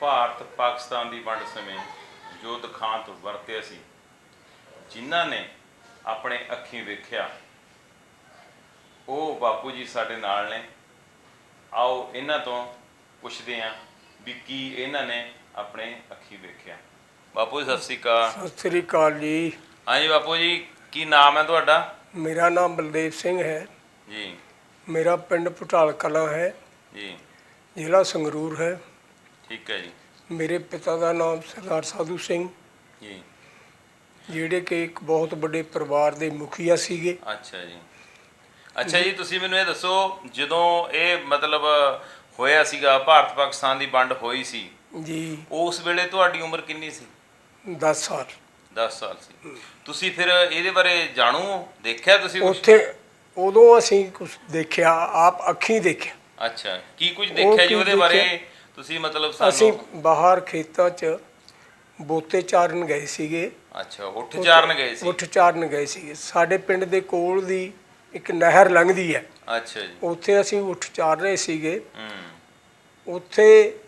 ਭਾਰਤ ਪਾਕਿਸਤਾਨ ਦੀ ਵੰਡ ਸਮੇਂ ਜੋ ਦੁਖਾਂਤ ਵਰਤਿਆ ਸੀ। ਜਿਨ੍ਹਾਂ ਨੇ ਆਪਣੇ ਅੱਖੀਂ ਵੇਖਿਆ ਉਹ ਬਾਪੂ ਜੀ ਸਾਡੇ ਨਾਲ ਨੇ। ਆਓ ਇਹਨਾਂ ਤੋਂ ਪੁੱਛਦੇ ਹਾਂ ਵੀ ਕੀ ਇਹਨਾਂ ਨੇ ਆਪਣੇ ਅੱਖੀਂ ਵੇਖਿਆ। ਬਾਪੂ ਜੀ ਸਤਿ ਸ੍ਰੀ ਅਕਾਲ। ਸਤਿ ਸ੍ਰੀ ਅਕਾਲ ਜੀ। ਹਾਂਜੀ ਬਾਪੂ ਜੀ ਕੀ ਨਾਮ ਹੈ ਤੁਹਾਡਾ? ਮੇਰਾ ਨਾਮ ਬਲਦੇਵ ਸਿੰਘ ਹੈ। ਜੀ। ਮੇਰਾ ਪਿੰਡ ਭੁਟਾਲ ਕਲਾਂ ਹੈ। ਜੀ। ਜ਼ਿਲ੍ਹਾ ਸੰਗਰੂਰ ਹੈ। ਠੀਕ ਹੈ ਜੀ। ਮੇਰੇ ਪਿਤਾ ਦਾ ਨਾਮ ਸਰਦਾਰ ਸਾਧੂ ਸਿੰਘ। ਜੀ। ਜਿਹੜੇ ਕਿ ਇੱਕ ਬਹੁਤ ਵੱਡੇ ਪਰਿਵਾਰ ਦੇ ਮੁਖੀਆ ਸੀਗੇ। ਅੱਛਾ ਜੀ। ਅੱਛਾ ਜੀ ਤੁਸੀਂ ਮੈਨੂੰ ਇਹ ਦੱਸੋ ਜਦੋਂ ਇਹ ਮਤਲਬ ਹੋਇਆ ਸੀਗਾ ਭਾਰਤ ਪਾਕਿਸਤਾਨ ਦੀ ਵੰਡ ਹੋਈ ਸੀ ਜੀ। ਉਸ ਵੇਲੇ ਤੁਹਾਡੀ ਉਮਰ ਕਿੰਨੀ ਸੀ? 10 ਸਾਲ। 10 ਸਾਲ ਸੀ। ਤੁਸੀਂ ਫਿਰ ਇਹਦੇ ਬਾਰੇ ਜਾਣੂ? ਹੋ? ਦੇਖਿਆ ਤੁਸੀਂ ਕੁਛ? ਉੱਥੇ ਉਦੋਂ ਅਸੀਂ ਕੁਝ ਦੇਖਿਆ ਆਪ ਅੱਖੀਂ ਦੇਖਿਆ। ਅੱਛਾ ਕੀ ਕੁਝ ਦੇਖਿਆ ਜੀ ਕੀ ਉਹਦੇ ਬਾਰੇ? ਦੇਖਿਆ? ਤੁਸੀਂ ਮਤਲਬ ਅਸੀਂ ਸਾਨੂੰ ਬਾਹਰ ਖੇਤਾਂ 'ਚ ਬੋਤੇ ਚਾਰਨ ਗਏ ਸੀਗੇ। ਅੱਛਾ ਉੱਠ ਚਾਰਨ ਗਏ ਸੀ। ਉੱਠ ਚਾਰਨ ਗਏ ਸੀਗੇ। ਸਾਡੇ ਪਿੰਡ ਦੇ ਕੋਲ ਦੀ ਇੱਕ ਨਹਿਰ ਲੰਘਦੀ ਹੈ। ਅੱਛਾ ਜੀ। ਉੱਥੇ ਅਸੀਂ ਉੱਠ ਚਾਰ ਰਹੇ ਸੀਗੇ। ਹੂੰ। ਉੱਥੇ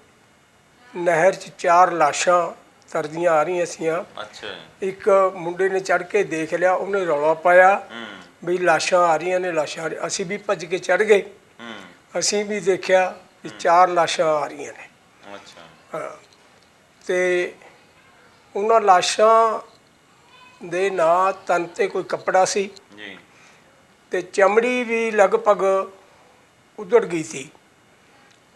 ਨਹਿਰ 'ਚ ਚਾਰ ਲਾਸ਼ਾਂ ਤਰਦੀਆਂ ਆ ਰਹੀਆਂ ਸੀਆਂ। ਅੱਛਾ ਜੀ। ਇੱਕ ਮੁੰਡੇ ਨੇ ਚੜ ਕੇ ਦੇਖ ਲਿਆ ਉਹਨੇ ਰੌਲਾ ਪਾਇਆ ਹੂੰ। ਵੀ ਲਾਸ਼ਾਂ ਆ ਰਹੀਆਂ ਨੇ ਲਾਸ਼ਾਂ ਆ ਰਹੀਆਂ। ਅਸੀਂ ਵੀ ਭੱਜ ਕੇ ਚੜ ਗਏ। ਹੂੰ। ਅਸੀਂ ਵੀ ਦੇਖਿਆ ਵੀ ਚਾਰ ਲਾਸ਼ਾਂ ਆ ਰਹੀਆਂ ਨੇ। ਅੱਛਾ। ਹਾਂ। ਤੇ ਉਹਨਾਂ ਲਾਸ਼ਾਂ ਦੇ ਨਾਂ ਤਨ ਤੇ ਕੋਈ ਕੱਪੜਾ ਸੀ ਜੀ। ਤੇ ਚਮੜੀ ਵੀ ਲਗਭਗ ਉਧੜ ਗਈ ਸੀ।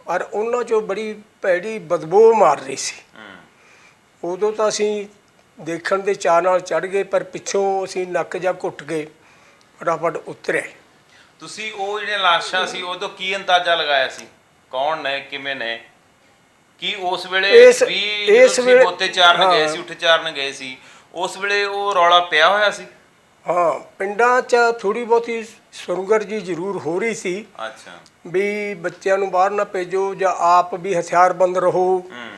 ਔਰ ਉਹਨਾਂ 'ਚੋਂ ਬੜੀ ਭੈੜੀ ਬਦਬੂ ਮਾਰ ਰਹੀ ਸੀ। ਹੂੰ। ਉਦੋਂ ਤਾਂ ਅਸੀਂ ਦੇਖਣ ਦੇ ਚਾਅ ਨਾਲ ਚੜ ਗਏ ਪਰ ਪਿੱਛੋਂ ਅਸੀਂ ਨੱਕ ਜਾ ਘੁੱਟ ਗਏ ਫਟਾਫਟ ਉਤਰੇ। ਤੁਸੀਂ ਉਹ ਜਿਹੜੇ ਲਾਸ਼ਾਂ ਸੀ ਉਹ ਤੋਂ ਕੀ ਅੰਦਾਜ਼ਾ ਲਗਾਇਆ ਸੀ? ਕੌਣ ਨੇ ਕਿਵੇਂ ਨੇ? ਕੀ ਉਸ ਵੇਲੇ ਇਸ- ਵੀ ਇਸ ਵੇਲੇ- ਬੋਤੇ ਚਾਰਨ ਗਏ। ਸੀ ਉੱਠ ਚਾਰਨ ਗਏ ਸੀ ਉਸ ਵੇਲੇ ਉਹ ਰੌਲਾ ਪਿਆ ਹੋਇਆ ਸੀ? ਹਾਂ ਪਿੰਡਾਂ 'ਚ ਥੋੜੀ ਬਹੁਤੀ ਸੁਰੰਗਰ ਜੀ ਜ਼ਰੂਰ ਹੋ ਰਹੀ ਸੀ। ਅੱਛਾ। ਵੀ ਬੱਚਿਆਂ ਨੂੰ ਬਾਹਰ ਨਾ ਭੇਜੋ ਜਾਂ ਆਪ ਵੀ ਹਥਿਆਰਬੰਦ ਰਹੋ। ਹੂੰ।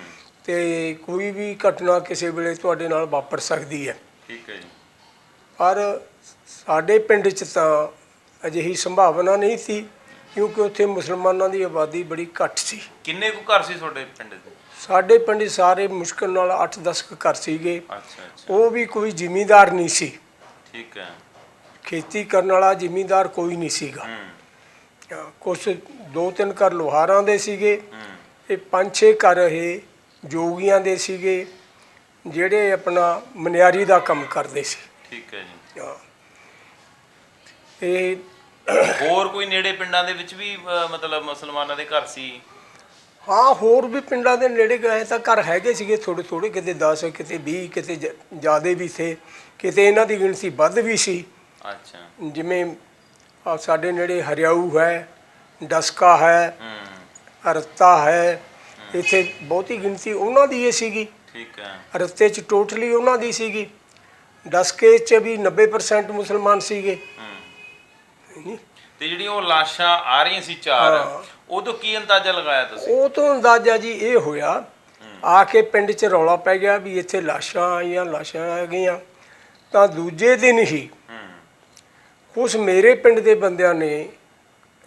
ਤੇ ਕੋਈ ਵੀ ਘਟਨਾ ਕਿਸੇ ਵੇਲੇ ਤੁਹਾਡੇ ਨਾਲ ਵਾਪਰ ਸਕਦੀ ਹੈ। ਠੀਕ ਹੈ ਜੀ। ਪਰ ਸਾਡੇ ਪਿੰਡ 'ਚ ਤਾਂ ਅਜਿਹੀ ਸੰਭਾਵਨਾ ਨਹੀਂ ਸੀ। ਕਿਉਂਕਿ ਉੱਥੇ ਮੁਸਲਮਾਨਾਂ ਦੀ ਆਬਾਦੀ ਬੜੀ ਘੱਟ ਸੀ। ਕਿੰਨੇ ਕੁ ਘਰ ਸੀ ਤੁਹਾਡੇ ਪਿੰਡ ਦੇ? ਸਾਡੇ ਪਿੰਡ ਸਾਰੇ ਮੁਸ਼ਕਲ ਨਾਲ 8-10 ਕੁ ਘਰ ਸੀਗੇ। ਅੱਛਾ ਅੱਛਾ। ਉਹ ਵੀ ਕੋਈ ਜ਼ਿਮੀਂਦਾਰ ਨਹੀਂ ਸੀ। ਠੀਕ ਹੈ। ਖੇਤੀ ਕਰਨ ਵਾਲਾ ਜ਼ਿਮੀਂਦਾਰ ਕੋਈ ਨਹੀਂ ਸੀਗਾ। ਹੂੰ। ਕੁਝ ਦੋ ਤਿੰਨ ਘਰ ਲੋਹਾਰਾਂ ਦੇ ਸੀਗੇ ਹੂੰ। ਇਹ ਪੰਜ ਛੇ ਘਰ ਇਹ ਜੋਗੀਆਂ ਦੇ ਸੀਗੇ ਜਿਹੜੇ ਆਪਣਾ ਮਨਿਆਰੀ ਦਾ ਕੰਮ ਕਰਦੇ ਸੀ। ਠੀਕ ਹੈ ਜੀ। ਹਾਂ। ਇਹ ਹੋਰ ਕੋਈ ਨੇੜੇ ਪਿੰਡਾਂ ਦੇ ਵਿੱਚ ਵੀ ਅਹ, ਮਤਲਬ ਮੁਸਲਮਾਨਾਂ ਦੇ ਘਰ ਸੀ? ਹਾਂ ਹੋਰ ਵੀ ਪਿੰਡਾਂ ਦੇ ਨੇੜੇ ਗਏ ਤਾਂ ਘਰ ਹੈਗੇ ਸੀਗੇ ਥੋੜੇ ਥੋੜੇ ਕਿਤੇ 10 ਕਿਤੇ 20 ਕਿਤੇ ਜਿਆਦੇ ਵੀ ਥੇ ਕਿਤੇ ਇਹਨਾਂ ਦੀ ਗਿਣਤੀ ਵੱਧ ਵੀ ਸੀ। ਅੱਛਾ। ਜਿਵੇਂ ਆਹ ਸਾਡੇ ਨੇੜੇ ਹਰਿਆਊ ਹੈ ਡਸਕਾ ਹੈ ਹੂੰ। ਰੱਤਾ ਹੈ ਇੱਥੇ ਬਹੁਤੀ ਗਿਣਤੀ ਉਹਨਾਂ ਦੀ ਹੀ ਸੀਗੀ। ਠੀਕ ਹੈ। ਰੱਤੇ 'ਚ ਟੋਟਲੀ ਉਹਨਾਂ ਦੀ ਸੀਗੀ। ਡਸਕੇ 'ਚ ਵੀ 90% ਮੁਸਲਮਾਨ ਸੀਗੇ। ਹੂੰ। ਤੇ ਜਿਹੜੀਆਂ ਉਹ ਲਾਸ਼ਾਂ ਆ ਰਹੀਆਂ ਸੀ ਚਾਰ। ਉਦੋਂ ਕੀ ਅੰਦਾਜ਼ਾ ਲਗਾਇਆ ਤੁਸੀਂ? ਉਹ ਤੋਂ ਅੰਦਾਜ਼ਾ ਜੀ ਇਹ ਹੋਇਆ ਆ ਕੇ ਪਿੰਡ 'ਚ ਰੌਲਾ ਪੈ ਗਿਆ ਵੀ ਇੱਥੇ ਲਾਸ਼ਾਂ ਆਈਆਂ ਲਾਸ਼ਾਂ ਆ ਗਈਆਂ। ਤਾਂ ਦੂਜੇ ਦਿਨ ਹੀ ਉਸ ਮੇਰੇ ਪਿੰਡ ਦੇ ਬੰਦਿਆਂ ਨੇ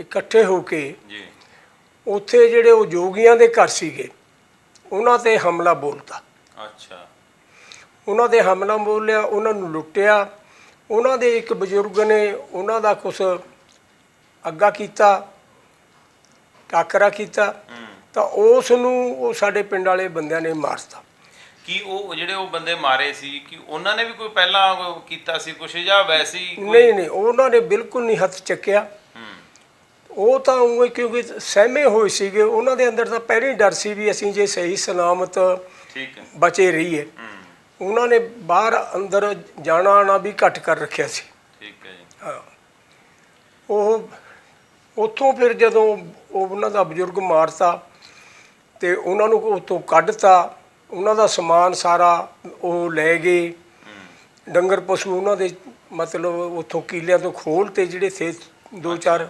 ਇਕੱਠੇ ਹੋ ਕੇ ਜੀ। ਉੱਥੇ ਜਿਹੜੇ ਉਹ ਜੋਗੀਆਂ ਦੇ ਘਰ ਸੀਗੇ ਉਹਨਾਂ ਤੇ ਹਮਲਾ ਬੋਲਤਾ। ਅੱਛਾ। ਉਹਨਾਂ ਦੇ ਹਮਲਾ ਬੋਲਿਆ ਉਹਨਾਂ ਨੂੰ ਲੁੱਟਿਆ। ਉਹਨਾਂ ਦੇ ਇੱਕ ਬਜ਼ੁਰਗ ਨੇ ਉਹਨਾਂ ਦਾ ਕੁਛ ਅੱਗਾ ਕੀਤਾ ਟਾਕਰਾ ਕੀਤਾ ਤਾਂ ਉਸ ਨੂੰ ਉਹ ਸਾਡੇ ਪਿੰਡ ਵਾਲੇ ਬੰਦਿਆਂ ਨੇ ਮਾਰਤਾ। ਕੀ ਉਹ ਜਿਹੜੇ ਉਹ ਬੰਦੇ ਮਾਰੇ ਸੀ ਕਿ ਉਹਨਾਂ ਨੇ ਵੀ ਕੋਈ ਪਹਿਲਾਂ ਕੀਤਾ ਸੀ ਕੁਛ ਜਾਂ ਵੈਸੇ ਹੀ ਨਹੀਂ ਨਹੀਂ ਉਹਨਾਂ ਨੇ ਬਿਲਕੁਲ ਨਹੀਂ ਹੱਥ ਚੱਕਿਆ। ਉਹ ਤਾਂ ਉਹ ਕਿਉਂਕਿ ਸਹਿਮੇ ਹੋਏ ਸੀਗੇ ਉਹਨਾਂ ਦੇ ਅੰਦਰ ਤਾਂ ਪਹਿਲਾਂ ਹੀ ਡਰ ਸੀ ਵੀ ਅਸੀਂ ਜੇ ਸਹੀ ਸਲਾਮਤ ਠੀਕ ਬਚੇ ਰਹੀਏ। ਉਹਨਾਂ ਨੇ ਬਾਹਰ ਅੰਦਰ ਜਾਣਾ ਆਣਾ ਵੀ ਘੱਟ ਕਰ ਰੱਖਿਆ ਸੀ। ਠੀਕ ਹੈ ਜੀ। ਹਾਂ। ਉਹ ਉੱਥੋਂ ਫਿਰ ਜਦੋਂ ਉਹ ਉਹਨਾਂ ਦਾ ਬਜ਼ੁਰਗ ਮਾਰਤਾ ਤੇ ਉਹਨਾਂ ਨੂੰ ਉੱਥੋਂ ਕੱਢਤਾ ਉਹਨਾਂ ਦਾ ਸਮਾਨ ਸਾਰਾ ਉਹ ਲੈ ਗਏ। ਡੰਗਰ ਪਸ਼ੂ ਉਹਨਾਂ ਦੇ ਮਤਲਬ ਉੱਥੋਂ ਕੀਲਿਆਂ ਤੋਂ ਖੋਲ ਤੇ ਜਿਹੜੇ ਥੇ ਦੋ ਚਾਰ।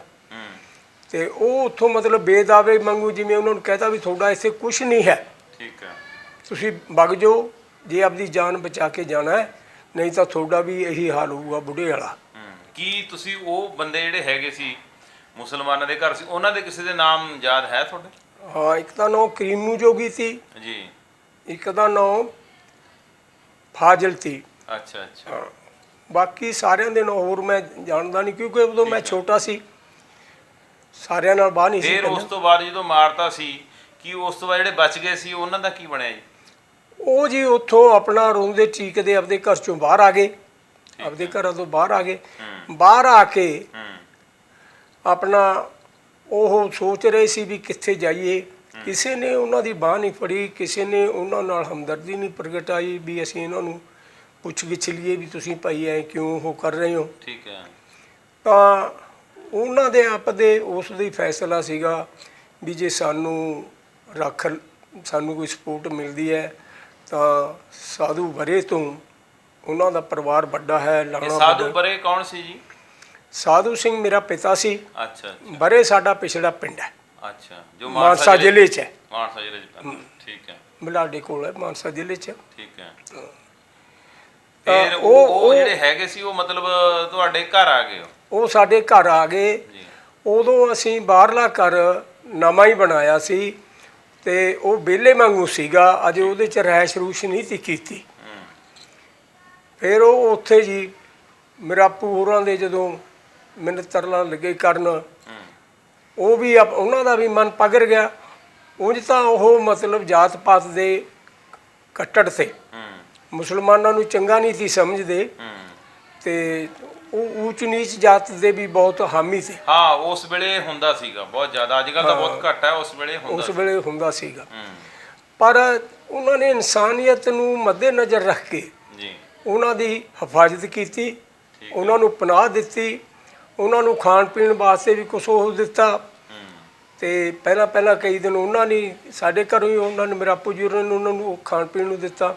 ਤੇ ਉਹ ਉੱਥੋਂ ਮਤਲਬ ਬੇਦਾਵੇ ਮੰਗੂ ਜਿਵੇਂ ਉਹਨਾਂ ਨੂੰ ਕਹਤਾ ਵੀ ਤੁਹਾਡਾ ਇੱਥੇ ਕੁਝ ਨਹੀਂ ਹੈ। ਠੀਕ ਹੈ। ਤੁਸੀਂ ਵਗ ਜਾਓ। ਜੇ ਆਪਦੀ ਜਾਨ ਬਚਾ ਕੇ ਜਾਣਾ ਹੈ ਨਹੀਂ ਤਾਂ ਤੁਹਾਡਾ ਵੀ ਇਹੀ ਹਾਲ ਹੋਊਗਾ ਬੁੱਢੇ ਵਾਲਾ। ਕੀ ਤੁਸੀਂ ਉਹ ਬੰਦੇ ਜਿਹੜੇ ਹੈਗੇ ਸੀ ਮੁਸਲਮਾਨਾਂ ਦੇ ਘਰ ਸੀ ਉਹਨਾਂ ਦੇ ਕਿਸੇ ਦੇ ਨਾਮ ਯਾਦ ਹੈ ਤੁਹਾਡੇ? ਹਾਂ ਇੱਕ ਦਾ ਨਾਮ ਕਰੀਮੂ ਜੋਗੀ ਸੀ। ਜੀ। ਇੱਕ ਦਾ ਨਾਮ ਫਾਜ਼ਿਲ ਸੀ। ਅੱਛਾ ਅੱਛਾ। ਬਾਕੀ ਸਾਰਿਆਂ ਦੇ ਨਾਮ ਹੋਰ ਮੈਂ ਜਾਣਦਾ ਨਹੀਂ ਕਿਉਂਕਿ ਉਦੋਂ ਮੈਂ ਛੋਟਾ ਸੀ। ਸਾਰਿਆਂ ਨਾਲ ਬਾਹਰ ਨਹੀਂ ਸੀ ਫਿਰ ਉਸ। ਤੋਂ ਬਾਅਦ ਜਦੋਂ ਮਾਰਤਾ ਸੀ ਕੀ ਉਸ ਤੋਂ ਬਾਅਦ ਜਿਹੜੇ ਬਚ ਗਏ ਸੀ ਉਹਨਾਂ ਦਾ ਕੀ ਬਣਿਆ ਜੀ? ਉਹ ਜੀ ਉੱਥੋਂ ਆਪਣਾ ਰੋਂਦੇ ਚੀਕਦੇ ਆਪਦੇ ਘਰ ਚੋਂ ਬਾਹਰ ਆ ਗਏ। ਆਪਦੇ ਘਰਾਂ ਤੋਂ ਬਾਹਰ ਆ ਗਏ। ਬਾਹਰ ਆ ਕੇ ਆਪਣਾ ਉਹ ਸੋਚ ਰਹੇ ਸੀ ਵੀ ਕਿੱਥੇ ਜਾਈਏ। ਕਿਸੇ ਨੇ ਉਹਨਾਂ ਦੀ ਬਾਹ ਨਹੀਂ ਫੜੀ ਕਿਸੇ ਨੇ ਉਹਨਾਂ ਨਾਲ ਹਮਦਰਦੀ ਨਹੀਂ ਪ੍ਰਗਟਾਈ ਵੀ ਅਸੀਂ ਇਹਨਾਂ ਨੂੰ ਪੁੱਛ ਗਿੱਛ ਲਈਏ ਵੀ ਤੁਸੀਂ ਭਾਈ ਐ ਕਿਉਂ ਉਹ ਕਰ ਰਹੇ ਹੋ? ਠੀਕ ਹੈ। ਤਾਂ ਉਹਨਾਂ ਦੇ ਆਪ ਦੇ ਉਸ ਦੀ ਫੈਸਲਾ ਸੀਗਾ ਵੀ ਜੇ ਸਾਨੂੰ ਰੱਖ ਸਾਨੂੰ ਕੋਈ ਸਪੋਰਟ ਮਿਲਦੀ ਹੈ ਤਾਂ ਸਾਧੂ ਬਰੇ ਤੋਂ ਉਹਨਾਂ ਦਾ ਪਰਿਵਾਰ ਵੱਡਾ ਹੈ ਇਹ ਲਾਣਾ ਸਾਧੂ ਬਰੇ ਕੌਣ ਸੀ ਜੀ? ਸਾਧੂ ਸਿੰਘ ਮੇਰਾ ਪਿਤਾ ਸੀ। ਅੱਛਾ ਬਰੇ ਸਾਡਾ ਪਿਛੜਾ ਪਿੰਡ ਹੈ। ਅੱਛਾ ਜੋ ਮਾਨਸਾ ਜ਼ਿਲ੍ਹੇ 'ਚ ਹੈ। ਮਾਨਸਾ ਜ਼ਿਲ੍ਹੇ ਚ ਪੈਂਦਾ। ਠੀਕ ਹੈ। ਬਲਾਡੇ ਕੋਲ ਹੈ ਮਾਨਸਾ ਜ਼ਿਲ੍ਹੇ 'ਚ। ਠੀਕ ਹੈ। ਤਾਂ ਫਿਰ ਉਹ- ਉਹ ਜਿਹੜੇ ਹੈਗੇ ਸੀ ਉਹ ਮਤਲਬ ਤੁਹਾਡੇ ਘਰ ਆ ਗਏ ਉਹ? ਉਹ ਸਾਡੇ ਘਰ ਆ ਗਏ। ਜੀ। ਉਦੋਂ ਅਸੀਂ ਬਾਹਰਲਾ ਘਰ ਨਵਾਂ ਹੀ ਬਣਾਇਆ ਸੀ। ਤੇ ਉਹ ਵਿਹਲੇ ਵਾਂਗੂ ਸੀਗਾ ਅਜੇ ਉਹਦੇ ਚ ਰਹਿਸ਼ ਰੂਸ਼ ਨਹੀਂ ਸੀ ਕੀਤੀ। ਫਿਰ ਉਹ ਉੱਥੇ ਜੀ ਮੇਰਾ ਪੂਰਾਂ ਦੇ ਜਦੋਂ ਮੈਨੂੰ ਤਰਲਾ ਲੱਗੇ ਕਰਨ ਉਹ ਵੀ ਉਹਨਾਂ ਦਾ ਵੀ ਮਨ ਪਗਰ ਗਿਆ। ਉਂਝ ਤਾਂ ਉਹ ਮਤਲਬ ਜਾਤ ਪਾਤ ਦੇ ਕੱਟੜ ਤੇ। ਮੁਸਲਮਾਨਾਂ ਨੂੰ ਚੰਗਾ ਨਹੀਂ ਸੀ ਸਮਝਦੇ। ਤੇ ਉਹ ਊਚ ਨੀਚ ਜਾਤ ਦੇ ਵੀ ਬਹੁਤ ਹਾਮੀ ਸੀ। ਹਾਂ ਉਸ ਵੇਲੇ ਹੁੰਦਾ ਸੀਗਾ ਬਹੁਤ ਜ਼ਿਆਦਾ। ਅੱਜ ਕੱਲ ਤਾਂ ਬਹੁਤ ਘੱਟ ਹੈ ਉਸ ਵੇਲੇ ਹੁੰਦਾ ਉਸ। ਵੇਲੇ ਹੁੰਦਾ ਸੀਗਾ। ਪਰ ਉਹਨਾਂ ਨੇ ਇਨਸਾਨੀਅਤ ਨੂੰ ਮੱਦੇਨਜ਼ਰ ਰੱਖ ਕੇ ਜੀ। ਉਹਨਾਂ ਦੀ ਹਿਫਾਜ਼ਤ ਕੀਤੀ ਉਹਨਾਂ ਨੂੰ ਪਨਾਹ ਦਿੱਤੀ ਉਹਨਾਂ ਨੂੰ ਖਾਣ ਪੀਣ ਵਾਸਤੇ ਵੀ ਕੁਝ ਉਹ ਦਿੱਤਾ। ਤੇ ਪਹਿਲਾਂ ਪਹਿਲਾਂ ਕਈ ਦਿਨ ਉਹਨਾਂ ਨੇ ਸਾਡੇ ਘਰੋਂ ਹੀ ਉਹਨਾਂ ਨੇ ਮੇਰਾ ਪੁਜੂਰਨ ਨੂੰ ਉਹਨਾਂ ਨੂੰ ਖਾਣ ਪੀਣ ਨੂੰ ਦਿੱਤਾ।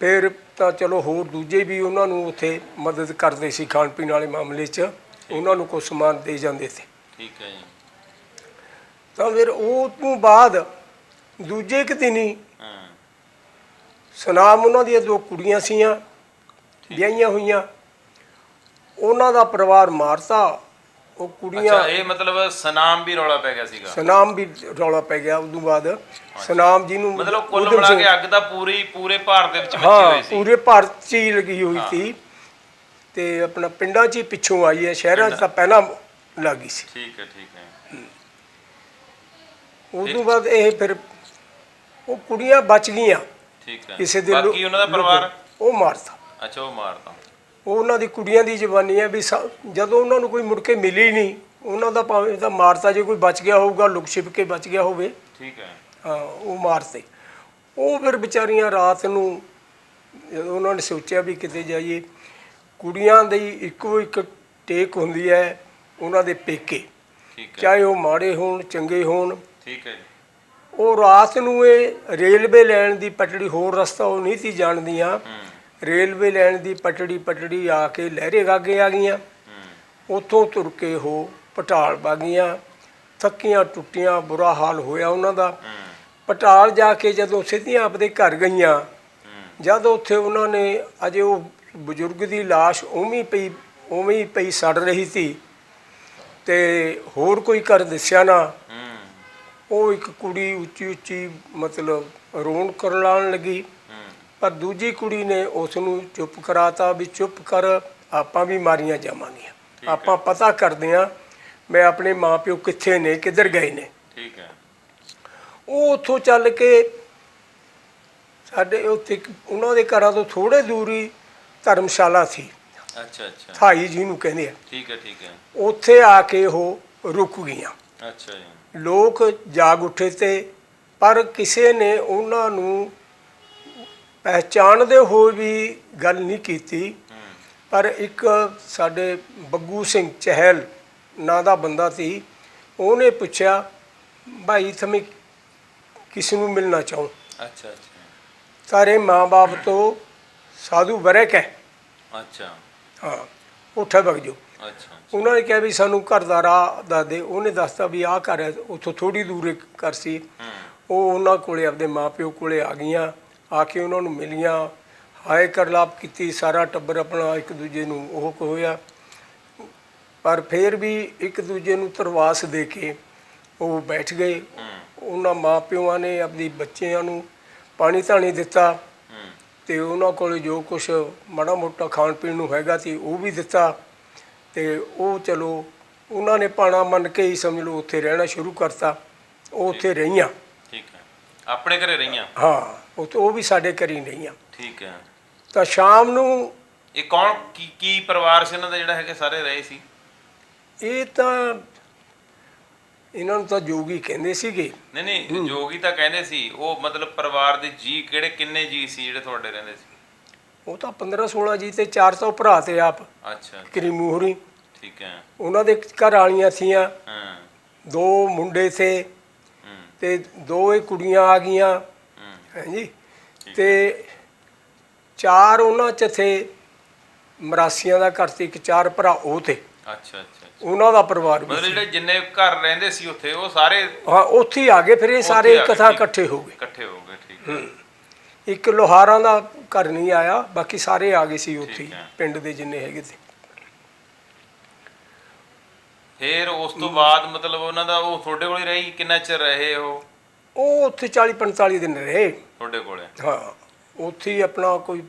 ਫਿਰ ਤਾਂ ਚਲੋ ਹੋਰ ਦੂਜੇ ਵੀ ਉਹਨਾਂ ਨੂੰ ਉੱਥੇ ਮਦਦ ਕਰਦੇ ਸੀ ਖਾਣ ਪੀਣ ਵਾਲੇ ਮਾਮਲੇ 'ਚ ਉਹਨਾਂ ਨੂੰ ਕੁਝ ਸਮਾਨ ਦੇ ਜਾਂਦੇ ਸੀ। ਠੀਕ ਹੈ ਜੀ। ਤਾਂ ਫਿਰ ਉਹ ਤੋਂ ਬਾਅਦ ਦੂਜੇ ਕੁ ਦਿਨ ਹੀ ਸੁਨਾਮ ਉਹਨਾਂ ਦੀਆਂ ਦੋ ਕੁੜੀਆਂ ਸੀਆਂ ਵਿਆਹੀਆਂ ਹੋਈਆਂ। ਉਹਨਾਂ ਦਾ ਪਰਿਵਾਰ ਮਾਰਤਾ। ਉਹ ਕੁੜੀਆਂ ਅੱਛਾ ਇਹ ਮਤਲਬ ਸਨਾਮ ਵੀ ਰੌਲਾ ਪੈ ਗਿਆ ਸੀਗਾ। ਸੁਨਾਮ ਵੀ ਰੌਲਾ ਪੈ ਗਿਆ ਉਦੋਂ ਬਾਅਦ। ਸੁਨਾਮ ਜੀ ਨੂੰ ਮਤਲਬ ਕੁੱਲ ਮਿਲਾ ਕੇ ਅੱਗ ਤਾਂ ਪੂਰੀ ਪੂਰੇ ਭਾਰਤ ਦੇ ਵਿੱਚ ਮੱਚੀ ਹੋਈ ਸੀ। ਪੂਰੇ ਭਾਰਤ 'ਚ ਹੀ ਲੱਗੀ ਹੋਈ ਸੀ। ਤੇ ਆਪਣਾ ਪਿੰਡਾਂ 'ਚ ਹੀ ਪਿੱਛੋਂ ਆਈ ਹੈ ਸ਼ਹਿਰਾਂ 'ਚ ਤਾਂ ਪਹਿਲਾਂ ਲੱਗੀ ਸੀ। ਠੀਕ ਹੈ ਠੀਕ ਹੈ। ਉਦੋਂ ਬਾਅਦ ਇਹ ਫਿਰ ਉਹ ਕੁੜੀਆਂ ਬਚ ਗਈਆਂ। ਠੀਕ ਹੈ। ਕਿਸੇ ਦੇ ਲੁ- ਬਾਕੀ ਉਹਨਾਂ ਦਾ ਪਰਿਵਾਰ? ਉਹ ਮਾਰਤਾ। ਅੱਛਾ ਉਹ ਮਾਰਤਾ। ਉਹ ਉਹਨਾਂ ਦੀ ਕੁੜੀਆਂ ਦੀ ਜਵਾਨੀ ਹੈ ਵੀ ਸਾ- ਜਦੋਂ ਉਹਨਾਂ ਨੂੰ ਕੋਈ ਮੁੜ ਕੇ ਮਿਲੀ ਨਹੀਂ ਉਹਨਾਂ ਦਾ ਭਾਵੇਂ ਤਾਂ ਮਾਰਤਾ ਜੇ ਕੋਈ ਬਚ ਗਿਆ ਹੋਊਗਾ ਲੁਕ ਛਿਪ ਕੇ ਬਚ ਗਿਆ ਹੋਵੇ। ਠੀਕ ਹੈ। ਹਾਂ ਉਹ ਮਾਰਤੇ। ਉਹ ਫਿਰ ਵਿਚਾਰੀਆਂ ਰਾਤ ਨੂੰ ਜਦੋਂ ਉਹਨਾਂ ਨੇ ਸੋਚਿਆ ਵੀ ਕਿਤੇ ਜਾਈਏ ਕੁੜੀਆਂ ਦੀ ਇੱਕੋ ਇੱਕ ਟੇਕ ਹੁੰਦੀ ਹੈ ਉਹਨਾਂ ਦੇ ਪੇਕੇ। ਠੀਕ ਹੈ। ਚਾਹੇ ਉਹ ਮਾੜੇ ਹੋਣ ਚੰਗੇ ਹੋਣ। ਠੀਕ ਹੈ ਜੀ। ਉਹ ਰਾਤ ਨੂੰ ਇਹ ਰੇਲਵੇ ਲਾਈਨ ਦੀ ਪਟੜੀ ਹੋਰ ਰਸਤਾ ਉਹ ਨਹੀਂ ਸੀ ਜਾਣਦੀਆਂ। ਹੂੰ। ਰੇਲਵੇ ਲਾਈਨ ਦੀ ਪਟੜੀ ਪਟੜੀ ਆ ਕੇ ਲਹਿਰੇ ਗਾਗੇ ਆ ਗਈਆਂ। ਉੱਥੋਂ ਤੁਰ ਕੇ ਉਹ ਪਟਾਲ ਬਾਗੀਆਂ ਥੱਕੀਆਂ ਟੁੱਟੀਆਂ, ਬੁਰਾ ਹਾਲ ਹੋਇਆ ਉਹਨਾਂ ਦਾ। ਪਟਾਲ ਜਾ ਕੇ ਜਦੋਂ ਸਿੱਧੀਆਂ ਆਪਦੇ ਘਰ ਗਈਆਂ, ਜਦ ਉੱਥੇ ਉਹਨਾਂ ਨੇ ਅਜੇ ਉਹ ਬਜ਼ੁਰਗ ਦੀ ਲਾਸ਼ ਉਵੇਂ ਪਈ ਉਵੇਂ ਪਈ ਸੜ ਰਹੀ ਸੀ ਤੇ ਹੋਰ ਕੋਈ ਘਰ ਦੱਸਿਆ ਨਾ। ਉਹ ਇੱਕ ਕੁੜੀ ਉੱਚੀ ਉੱਚੀ ਮਤਲਬ ਰੋਣ ਕਰਨ ਲਾਣ ਲੱਗੀ। ਪਰ ਦੂਜੀ ਕੁੜੀ ਨੇ ਉਸ ਨੂੰ ਚੁੱਪ ਕਰਾਤਾ ਵੀ ਚੁੱਪ ਕਰ ਆਪਾਂ ਵੀ ਮਾਰੀਆਂ ਜਾਵਾਂਗੀਆਂ। ਆਪਾਂ ਪਤਾ ਕਰਦੇ ਆਂ ਮੈਂ ਆਪਣੇ ਮਾਪਿਓ ਕਿੱਥੇ ਨੇ ਕਿੱਧਰ ਗਏ ਨੇ। ਠੀਕ ਹੈ। ਉਹ ਉੱਥੋਂ ਚੱਲ ਕੇ ਸਾਡੇ ਉੱਥੇ ਉਹਨਾਂ ਦੇ ਘਰਾਂ ਤੋਂ ਥੋੜੇ ਦੂਰੀ ਧਰਮਸ਼ਾਲਾ ਸੀ। ਅੱਛਾ ਅੱਛਾ। ਥਾਈ ਜੀ ਨੂੰ ਕਹਿੰਦੇ ਆ। ਠੀਕ ਹੈ ਠੀਕ ਹੈ। ਉੱਥੇ ਆ ਕੇ ਉਹ ਰੁਕ ਗਈਆਂ। ਅੱਛਾ ਜੀ। ਲੋਕ ਜਾਗ ਉੱਠੇ ਤੇ ਪਰ ਕਿਸੇ ਨੇ ਉਹਨਾਂ ਨੂੰ ਪਹਿਚਾਣਦੇ ਹੋਏ ਵੀ ਗੱਲ ਨਹੀਂ ਕੀਤੀ ਹੂੰ ਪਰ ਇੱਕ ਸਾਡੇ ਬੱਗੂ ਸਿੰਘ ਚਹਿਲ ਨਾਂ ਦਾ ਬੰਦਾ ਸੀ ਉਹਨੇ ਪੁੱਛਿਆ ਭਾਈ ਤੁਮੇ ਕਿਸ ਨੂੰ ਮਿਲਣਾ ਚਾਹੋ? ਅੱਛਾ ਅੱਛਾ। ਸਾਰੇ ਮਾਂ-ਬਾਪ ਤੋਂ ਸਾਧੂ ਬਰਕ ਹੈ। ਅੱਛਾ। ਹਾਂ ਉੱਠਾ ਵਗ ਜਾਓ। ਅੱਛਾ ਉਹਨਾਂ ਨੇ ਕਿਹਾ ਵੀ ਸਾਨੂੰ ਘਰ ਦਾ ਰਾਹ ਦੱਸ ਦੇ। ਉਹਨੇ ਦੱਸਤਾ ਵੀ ਆਹ ਘਰ ਹੈ ਉੱਥੋਂ ਥੋੜੀ ਦੂਰ ਇੱਕ ਘਰ ਸੀ। ਹੂੰ। ਉਹ ਉਹਨਾਂ ਕੋਲੇ ਆਪਦੇ ਮਾਪਿਓ ਕੋਲੇ ਆ ਗਈਆਂ। ਆ ਕੇ ਉਹਨਾਂ ਨੂੰ ਮਿਲੀਆਂ। ਹਾਏ ਕਰਲਾਪ ਕੀਤੀ, ਸਾਰਾ ਟੱਬਰ ਆਪਣਾ ਇੱਕ ਦੂਜੇ ਨੂੰ ਉਹ ਹੋਇਆ ਪਰ ਫਿਰ ਵੀ ਇੱਕ ਦੂਜੇ ਨੂੰ ਤਰਵਾਸ ਦੇ ਕੇ ਉਹ ਬੈਠ ਗਏ। ਹੂੰ ਉਹਨਾਂ ਮਾਪਿਆਂ ਨੇ ਆਪਣੀ ਬੱਚਿਆਂ ਨੂੰ ਪਾਣੀ ਧਾਣੀ ਦਿੱਤਾ ਹੂੰ ਤੇ ਉਹਨਾਂ ਕੋਲ ਜੋ ਕੁਝ ਮਾੜਾ ਮੋਟਾ ਖਾਣ ਪੀਣ ਨੂੰ ਹੈਗਾ ਸੀ ਉਹ ਵੀ ਦਿੱਤਾ। ਤੇ ਉਹ ਚਲੋ, ਉਹਨਾਂ ਨੇ ਪਾਣਾ ਮੰਨ ਕੇ ਹੀ ਸਮਝ ਲਓ ਉੱਥੇ ਰਹਿਣਾ ਸ਼ੁਰੂ ਕਰਤਾ। ਉਹ ਉੱਥੇ ਰਹੀਆਂ। ਆਪਣੇ ਘਰੇ ਰਹੀਆਂ? ਹਾਂ ਉਹ ਤੇ ਉਹ ਵੀ ਸਾਡੇ ਘਰੀ ਰਹੀਆਂ। ਠੀਕ ਹੈ। ਤਾਂ ਸ਼ਾਮ ਨੂੰ ਇਹ ਕੌਣ ਕੀ ਕੀ ਪਰਿਵਾਰ ਸੀ ਇਹਨਾਂ ਦਾ ਜਿਹੜਾ ਹੈਗੇ ਸਾਰੇ ਰਹੇ ਸੀ? ਇਹ ਤਾਂ ਇਹਨਾਂ ਨੂੰ ਤਾਂ ਜੋਗੀ ਕਹਿੰਦੇ ਸੀਗੇ। ਨਹੀਂ ਨਹੀਂ ਜੋਗੀ ਤਾਂ ਕਹਿੰਦੇ ਸੀ। ਉਹ ਮਤਲਬ ਪਰਿਵਾਰ ਦੇ ਜੀ ਕਿਹੜੇ ਕਿੰਨੇ ਜੀ ਸੀ ਜਿਹੜੇ ਤੁਹਾਡੇ ਰਹਿੰਦੇ ਸੀ? ਉਹ ਤਾਂ 15 16 ਜੀ ਤੇ 400 ਭਰਾ ਤੇ ਆਪ। ਅੱਛਾ ਕਰੀ ਮੂਹਰੀ। ਠੀਕ ਹੈ। ਉਹਨਾਂ ਦੇ ਘਰ ਵਾਲੀਆਂ ਸੀਆਂ। ਹਾਂ। ਦੋ ਮੁੰਡੇ ਹੂੰ ਤੇ ਦੋ ਹੀ ਕੁੜੀਆਂ ਆ ਗਈਆਂ। ਹਾਂਜੀ। ਤੇ ਚਾਰ ਉਹਨਾਂ ਚ ਥੇ ਮਰਾਸੀਆਂ ਦਾ ਘਰ ਸੀ ਇੱਕ ਚਾਰ ਭਰਾ ਉਹ ਤੇ ਅੱਛਾ ਅੱਛਾ ਅੱਛਾ। ਉਹਨਾਂ ਦਾ ਪਰਿਵਾਰ ਵੀ ਮਤਲਬ ਜਿਹੜੇ ਜਿੰਨੇ ਘਰ ਰਹਿੰਦੇ ਸੀ ਉੱਥੇ ਉਹ ਸਾਰੇ ਹਾਂ ਉੱਥੇ ਹੀ ਆ ਗਏ ਫਿਰ ਇਹ ਸਾਰੇ ਆ ਗਏ, ਕਥਾ ਠੀਕ। ਇਕੱਠੇ ਹੋ ਗਏ। ਇਕੱਠੇ ਹੋ ਗਏ ਠੀਕ ਹੈ। ਇੱਕ ਲੋਹਾਰਾਂ ਦਾ ਘਰ ਨਹੀਂ ਆਇਆ ਬਾਕੀ ਸਾਰੇ ਆ ਗਏ ਸੀ ਉੱਥੇ ਹੈ। ਪਿੰਡ ਦੇ ਜਿੰਨੇ ਹੈਗੇ ਸੀ। ਫਿਰ ਉਸ ਤੋਂ ਬਾਅਦ ਮਤਲਬ ਉਹਨਾਂ ਦਾ ਉਹ ਤੁਹਾਡੇ ਕੋਲ ਹੀ ਰਹੀ ਕਿੰਨਾ ਚਿਰ ਰਹੇ ਉਹ? ਉਹ ਉੱਥੇ 40 45 ਦਿਨ ਰਹੇ। ਤੁਹਾਡੇ ਕੋਲੇ? ਹਾਂ ਉੱਥੇ ਹੀ ਆਪਣਾ ਕੋਈ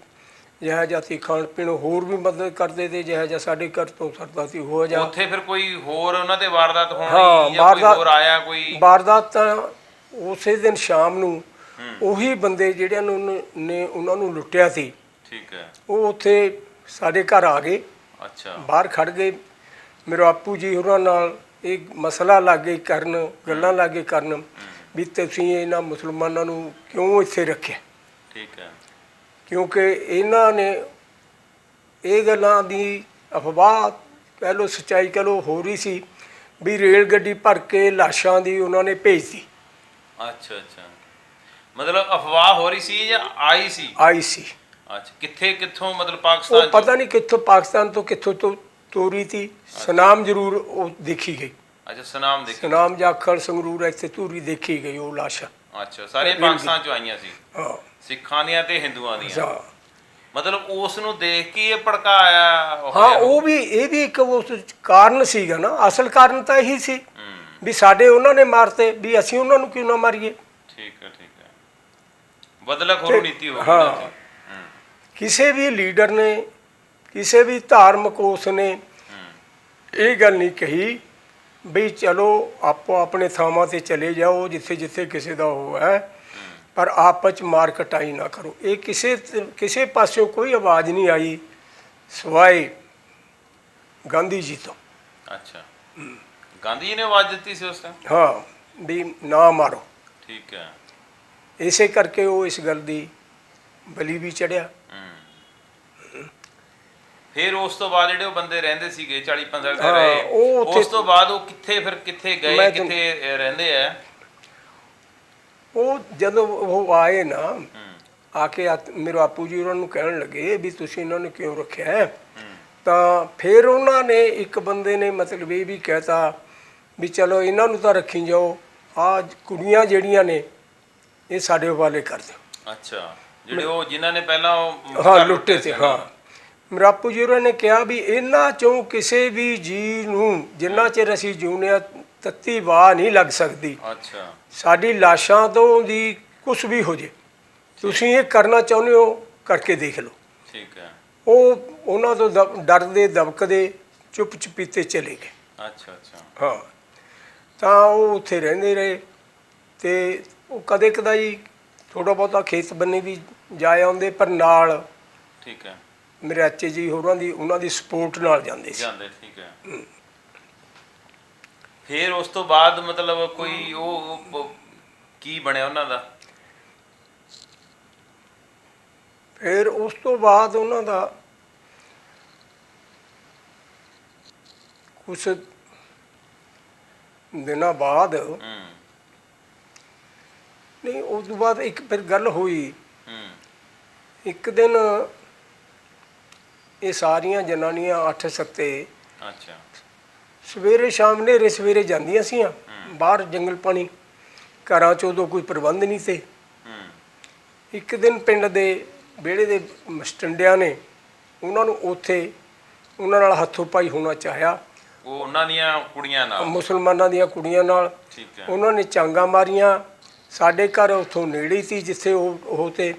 ਜਿਹਾ ਜਿਹਾ ਸੀ ਖਾਣ ਪੀਣ ਹੋਰ ਵੀ ਮਦਦ ਕਰਦੇ ਤੇ ਜਿਹਾ ਜਿਹਾ ਸਾਡੇ ਘਰ ਤੋਂ ਸਰਦਾ ਸੀ ਹੋ ਜਾ ਉੱਥੇ ਫਿਰ ਕੋਈ ਹੋਰ ਉਹਨਾਂ ਤੇ ਵਾਰਦਾਤ ਹੋਣੀ ਜਾਂ ਕੋਈ ਹੋਰ ਆਇਆ ਕੋਈ? ਵਾਰਦਾਤ ਤਾਂ ਉਸੇ ਦਿਨ ਸ਼ਾਮ ਨੂੰ ਉਹੀ ਬੰਦੇ ਜਿਹੜਿਆਂ ਨੂੰ ਨੇ ਉਹਨਾਂ ਨੂੰ ਲੁੱਟਿਆ ਸੀ। ਠੀਕ ਹੈ। ਉਹ ਉੱਥੇ ਸਾਡੇ ਘਰ ਆ ਗਏ। ਅੱਛਾ। ਬਾਹਰ ਖੜ ਗਏ। ਮੇਰੇ ਆਪੂ ਜੀ ਹੋਰਾਂ ਨਾਲ ਇਹ ਮਸਲਾ ਲੱਗੇ ਕਰਨ ਗੱਲਾਂ ਲੱਗੇ ਕਰਨ ਵੀ ਤੁਸੀਂ ਇਹਨਾਂ ਮੁਸਲਮਾਨਾਂ ਨੂੰ ਕਿਉਂ ਇੱਥੇ ਰੱਖਿਆ? ਠੀਕ ਹੈ। ਕਿਉਂਕਿ ਇਹਨਾਂ ਨੇ ਇਹ ਗੱਲਾਂ ਦੀ ਅਫਵਾਹ ਕਹਿ ਲੋ ਸਚਾਈ ਕਹਿ ਲੋ ਹੋ ਰਹੀ ਸੀ ਵੀ ਰੇਲ ਗੱਡੀ ਭਰ ਕੇ ਲਾਸ਼ਾਂ ਦੀ ਉਹਨਾਂ ਨੇ ਭੇਜਤੀ ਅੱਛਾ ਅੱਛਾ। ਮਤਲਬ ਅਫਵਾਹ ਹੋ ਰਹੀ ਸੀ ਜਾਂ ਆਈ ਸੀ? ਆਈ ਸੀ। ਅੱਛਾ ਕਿੱਥੇ ਕਿੱਥੋਂ ਮਤਲਬ ਉਹ ਪਾਕਿਸਤਾਨ ਚੋਂ? ਪਤਾ ਨਹੀਂ ਕਿੱਥੋਂ ਪਾਕਿਸਤਾਨ ਤੋਂ ਕਿੱਥੋਂ ਤੋਂ ਤੋਰੀ ਤੀ ਸਨਾਮ ਜ਼ਰੂਰ ਉਹ ਦੇਖੀ ਗਈ। ਅੱਛਾ ਸੁਨਾਮ ਦੇਖੀ। ਸਨਾਮ ਜਾਖਲ ਸੰਗਰੂਰ ਇੱਥੇ ਧੂਰੀ ਦੇਖੀ ਗਈ ਉਹ ਲਾਸ਼ਾਂ। ਅੱਛਾ ਸਾਰੇ ਪਾਕਿਸਤਾਨ ਚੋਂ ਆਈਆਂ ਸੀ? ਹਾਂ। ਸਿੱਖਾਂ ਦੀਆਂ ਤੇ ਹਿੰਦੂਆਂ ਦੀਆਂ? ਹਾਂ। ਮਤਲਬ ਉਸ ਨੂੰ ਦੇਖ ਕੇ ਇਹ ਭੜਕਾਇਆ ਹਾਂ। ਉਹ ਵੀ ਇਹ ਵੀ ਇੱਕ ਉਸ ਕਾਰਨ ਸੀਗਾ ਨਾ ਅਸਲ ਕਾਰਨ ਤਾਂ ਇਹੀ ਸੀ ਵੀ ਸਾਡੇ ਉਹਨਾਂ ਨੇ ਮਾਰਤੇ ਵੀ ਅਸੀਂ ਉਹਨਾਂ ਨੂੰ ਕਿਉਂ ਨਾ ਮਾਰੀਏ? ਠੀਕ ਹੈ ਠੀਕ ਹੈ। ਬਦਲਾ ਖੋਰ ਨੀਤੀ ਹੋ ਗਈ। ਹੂੰ। ਕਿਸੇ ਵੀ ਲੀਡਰ ਨੇ ਕਿਸੇ ਵੀ ਧਾਰਮਿਕ ਉਸ ਨੇ ਇਹ ਗੱਲ ਨਹੀਂ ਕਹੀ ਵੀ ਚਲੋ ਆਪੋ ਆਪਣੇ ਥਾਵਾਂ ਤੇ ਚਲੇ ਜਾਓ ਜਿੱਥੇ ਜਿੱਥੇ ਕਿਸੇ ਦਾ ਉਹ ਹੈ ਪਰ ਆਪਸ ਚ ਮਾਰ ਕਟਾਈ ਨਾ ਕਰੋ। ਇਹ ਕਿਸੇ ਕਿਸੇ ਪਾਸਿਓਂ ਕੋਈ ਆਵਾਜ਼ ਨਹੀਂ ਆਈ ਸਵਾਏ ਗਾਂਧੀ ਜੀ ਤੋਂ। ਅੱਛਾ। ਗਾਂਧੀ ਜੀ ਨੇ ਆਵਾਜ਼ ਦਿੱਤੀ ਸੀ ਉਸ ਟਾਈਮ ਹਾਂ ਵੀ ਨਾ ਮਾਰੋ। ਠੀਕ ਹੈ। ਇਸੇ ਕਰਕੇ ਉਹ ਇਸ ਗੱਲ ਦੀ ਬਲੀ ਵੀ ਚੜਿਆ। ਫਿਰ ਉਸ ਤੋਂ ਬਾਅਦ ਜਿਹੜੇ ਉਹ ਬੰਦੇ ਰਹਿੰਦੇ ਸੀਗੇ 40 50 ਦੇ ਹਾਂ, ਰਹੇ ਉਸ ਤੋਂ ਬਾਅਦ ਉਹ ਕਿੱਥੇ ਫਿਰ ਕਿੱਥੇ ਗਏ ਕਿੱਥੇ ਰਹਿੰਦੇ ਆ? ਉਹ ਜਦੋਂ ਉਹ ਆਏ ਨਾ ਆ ਕੇ ਮੇਰੇ ਆਪੂ ਜੀ ਉਹਨਾਂ ਨੂੰ ਕਹਿਣ ਲੱਗੇ ਵੀ ਤੁਸੀਂ ਇਹਨਾਂ ਨੂੰ ਕਿਉਂ ਰੱਖਿਆ ਤਾਂ ਫਿਰ ਉਹਨਾਂ ਨੇ ਇੱਕ ਬੰਦੇ ਨੇ ਮਤਲਬ ਇਹ ਵੀ ਕਹਿਤਾ ਵੀ ਚਲੋ ਇਹਨਾਂ ਨੂੰ ਤਾਂ ਰੱਖੀ ਜਾਓ ਆ ਕੁੜੀਆਂ ਜਿਹੜੀਆਂ ਨੇ ਇਹ ਸਾਡੇ ਹਵਾਲੇ ਕਰ ਦਿਓ। ਅੱਛਾ ਜਿਹੜੇ ਉਹ ਜਿਨ੍ਹਾਂ ਨੇ ਪਹਿਲਾਂ ਉਹ ਹਾਂ ਲੁੱਟੇ ਸੀ। ਹਾਂ। ਮੇਰਾ ਆਪੂ ਜੀ ਉਹਨਾਂ ਨੇ ਕਿਹਾ ਵੀ ਇਹਨਾਂ ਚੋਂ ਕਿਸੇ ਵੀ ਜੀ ਨੂੰ ਜਿੰਨਾ ਚਿਰ ਅਸੀਂ ਹਾਂ ਤੱਤੀ ਵਾਹ ਨਹੀਂ ਲੱਗ ਸਕਦੀ। ਅੱਛਾ। ਸਾਡੀ ਲਾਸ਼ਾਂ ਤੋਂ ਦੀ ਕੁਝ ਵੀ ਹੋ ਜੇ। ਤੁਸੀਂ ਇਹ ਕਰਨਾ ਚਾਹੁੰਦੇ ਹੋ ਕਰਕੇ ਦੇਖ ਲਓ। ਠੀਕ ਹੈ। ਉਹ ਉਹਨਾਂ ਤੋਂ ਡਰਦੇ ਦਬਕਦੇ ਚੁੱਪ ਚਪੀਤੇ ਚਲੇ ਗਏ। ਅੱਛਾ ਅੱਛਾ। ਹਾਂ। ਤਾਂ ਉਹ ਉੱਥੇ ਰਹਿੰਦੇ ਰਹੇ ਤੇ ਉਹ ਕਦੇ ਕਦਾਈ ਥੋੜਾ ਬਹੁਤਾ ਖੇਤ ਬੰਨੇ ਵੀ ਜਾ ਆਉਂਦੇ ਪਰ ਨਾਲ ਠੀਕ ਹੈ। ਮੇਰੇ ਅੱਚੇ ਜੀ ਹੋਰਾਂ ਦੀ ਉਹਨਾਂ ਦੀ ਸਪੋਰਟ ਨਾਲ ਜਾਂਦੇ ਸੀ। ਜਾਂਦੇ ਠੀਕ ਹੈ। ਫਿਰ ਉਸ ਤੋਂ ਬਾਅਦ ਮਤਲਬ ਕੋਈ ਉਹ ਕੀ ਬਣਿਆ ਉਹਨਾਂ ਦਾ? ਫਿਰ ਉਸ ਤੋਂ ਬਾਅਦ ਉਹਨਾਂ ਦਾ ਕੁਝ ਦਿਨਾਂ ਬਾਅਦ ਨਹੀਂ ਉਸ ਤੋਂ ਬਾਅਦ ਇੱਕ ਫਿਰ ਗੱਲ ਹੋਈ। ਇੱਕ ਦਿਨ ਇਹ ਸਾਰੀਆਂ ਜਨਾਨੀਆਂ ਅੱਠ ਸੱਤੇ ਅੱਛਾ। ਸਵੇਰੇ ਸ਼ਾਮ ਨੇਰੇ ਸਵੇਰੇ ਜਾਂਦੀਆਂ ਸੀਆਂ ਬਾਹਰ ਜੰਗਲ ਪਾਣੀ ਘਰਾਂ 'ਚ ਉਦੋਂ ਕੋਈ ਪ੍ਰਬੰਧ ਨਹੀਂ ਸੀ। ਇੱਕ ਦਿਨ ਪਿੰਡ ਦੇ ਵਿਹੜੇ ਦੇ ਮਸਟੰਡਿਆਂ ਨੇ ਉਹਨਾਂ ਨੂੰ ਉੱਥੇ ਉਹਨਾਂ ਨਾਲ ਹੱਥੋਂ ਪਾਈ ਹੋਣਾ ਚਾਹਿਆ। ਉਹ ਉਹਨਾਂ ਦੀਆਂ ਕੁੜੀਆਂ ਨਾਲ? ਮੁਸਲਮਾਨਾਂ ਦੀਆਂ ਕੁੜੀਆਂ ਨਾਲ। ਠੀਕ ਹੈ। ਉਹਨਾਂ ਨੇ ਚਾਂਗਾ ਮਾਰੀਆਂ। ਸਾਡੇ ਘਰ ਉੱਥੋਂ ਨੇੜੇ ਸੀ ਜਿੱਥੇ ਉਹ ਉਹ ਤੇ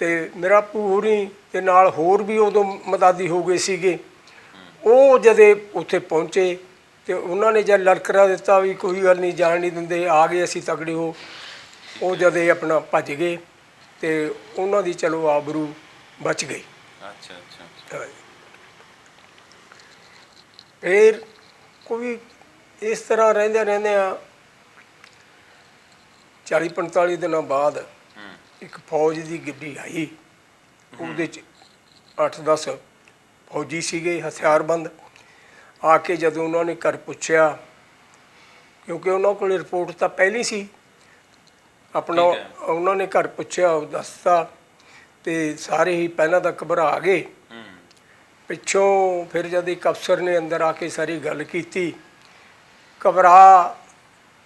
ਤੇ ਮੇਰਾ ਪੂਰੀ ਤੇ ਨਾਲ ਹੋਰ ਵੀ ਉਦੋਂ ਮਦਾਦੀ ਹੋ ਗਏ ਸੀਗੇ। ਉਹ ਜਦੇ ਉੱਥੇ ਪਹੁੰਚੇ ਤੇ ਉਹਨਾਂ ਨੇ ਜਦ ਲਲਕਰਾ ਦਿੱਤਾ ਵੀ ਕੋਈ ਗੱਲ ਨਹੀਂ ਜਾਣ ਨਹੀਂ ਦਿੰਦੇ ਆ ਗਏ ਅਸੀਂ ਤਕੜੇ ਹੋ। ਉਹ ਜਦੇ ਆਪਣਾ ਭੱਜ ਗਏ ਤੇ ਉਹਨਾਂ ਦੀ ਚਲੋ ਆਬਰੂ ਬਚ ਗਈ। ਅੱਛਾ ਅੱਛਾ। ਫਿਰ ਕੋਈ ਇਸ ਤਰ੍ਹਾਂ ਰਹਿੰਦੇ ਰਹਿੰਦੇ ਆ 40 45 ਦਿਨਾਂ ਬਾਅਦ ਇੱਕ ਫੌਜ ਦੀ ਗੱਡੀ ਆਈ। ਉਹਦੇ ਚ 8-10 ਫੌਜੀ ਸੀਗੇ ਹਥਿਆਰਬੰਦ। ਆ ਕੇ ਜਦੋਂ ਉਹਨਾਂ ਨੇ ਘਰ ਪੁੱਛਿਆ ਕਿਉਂਕਿ ਉਹਨਾਂ ਕੋਲ ਰਿਪੋਰਟ ਤਾਂ ਪਹਿਲੀ ਸੀ। ਆਪਣਾ। ਉਹਨਾਂ ਨੇ ਘਰ ਪੁੱਛਿਆ ਉਹ ਦੱਸਤਾ ਤੇ ਸਾਰੇ ਹੀ ਪਹਿਲਾਂ ਤਾਂ ਘਬਰਾ ਗਏ। ਪਿੱਛੋਂ ਫਿਰ ਜਦ ਇੱਕ ਅਫਸਰ ਨੇ ਅੰਦਰ ਆ ਕੇ ਸਾਰੀ ਗੱਲ ਕੀਤੀ ਘਬਰਾ